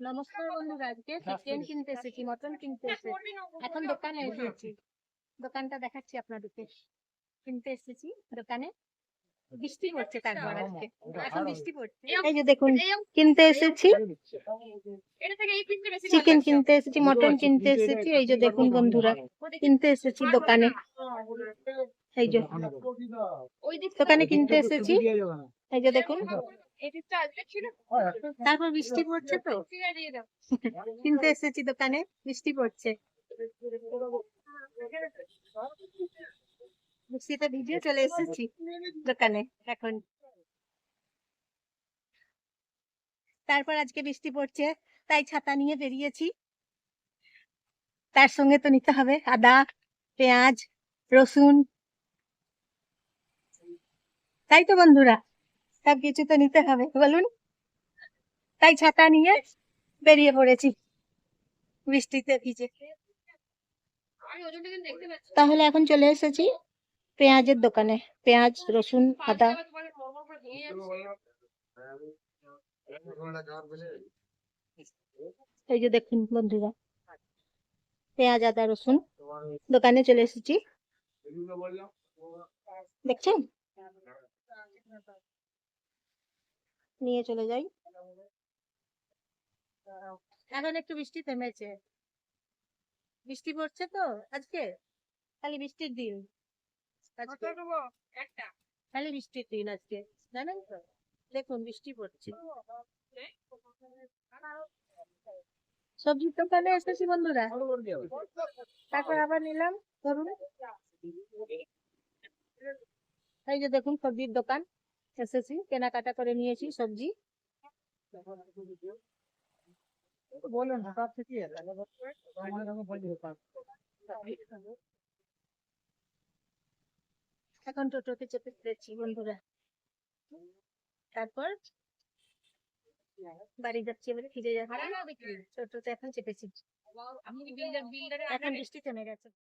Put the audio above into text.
নমস্কার বন্ধুরা আজকে চিকেন কিনতে এসেছি মটন কিনতে এসেছি। এখন দোকানে এসেছি। দোকানটা দেখাচ্ছি আপনাদেরকে। কিনতে এসেছি দোকানে। বৃষ্টি পড়ছে তারপর আজকে। এখন বৃষ্টি পড়ছে। এই যে দেখুন কিনতে এসেছি। চিকেন কিনতে এসেছি মটন কিনতে এসেছি। এই যে দেখুন বন্ধুরা কিনতে এসেছি দোকানে। এই যে দোকানে কিনতে এসেছি। এই যে দেখুন। তারপর বৃষ্টি পড়ছে তো। কিনতে এসেছি দোকানে বৃষ্টি পড়ছে। বৃষ্টিতে ভিজে চলে এসেছি দোকানে এখন। তারপর আজকে বৃষ্টি পড়ছে তাই ছাতা নিয়ে বেরিয়েছি। তার সঙ্গে তো নিতে হবে আদা পেঁয়াজ রসুন। তাই তো বন্ধুরা। সব কিছু তো নিতে হবে, বলুন। তাই ছাতা নিয়ে বেরিয়ে পড়েছি বৃষ্টিতে ভিজে। তাহলে এখন চলে এসেছি পেঁয়াজের দোকানে। পেঁয়াজ, রসুন, আদা। এই যে দেখুন বন্ধুরা, পেঁয়াজ, আদা, রসুন দোকানে চলে এসেছি। দেখছেন? নিয়ে চলে যাই। এখন একটু বৃষ্টি থেমেছে। বৃষ্টি পড়ছে তো আজকে? খালি বৃষ্টির দিন। খালি বৃষ্টির দিন আজকে জানেন তো? দেখুন বৃষ্টি পড়ছে। সবজির দোকানে এসেছি বন্ধুরা। তারপর আবার নিলাম ধরুন। এই যে দেখুন সবজির দোকান। এসেছি কেনাকাটা করে নিয়েছি সবজি। বলুন এখন টোটোতে চেপে পড়েছি বন্ধুরা। তারপর বাড়ি যাচ্ছি এবারে ফিরে যাচ্ছি। টোটোতে এখন চেপেছি। এখন বৃষ্টি থেমে গেছে।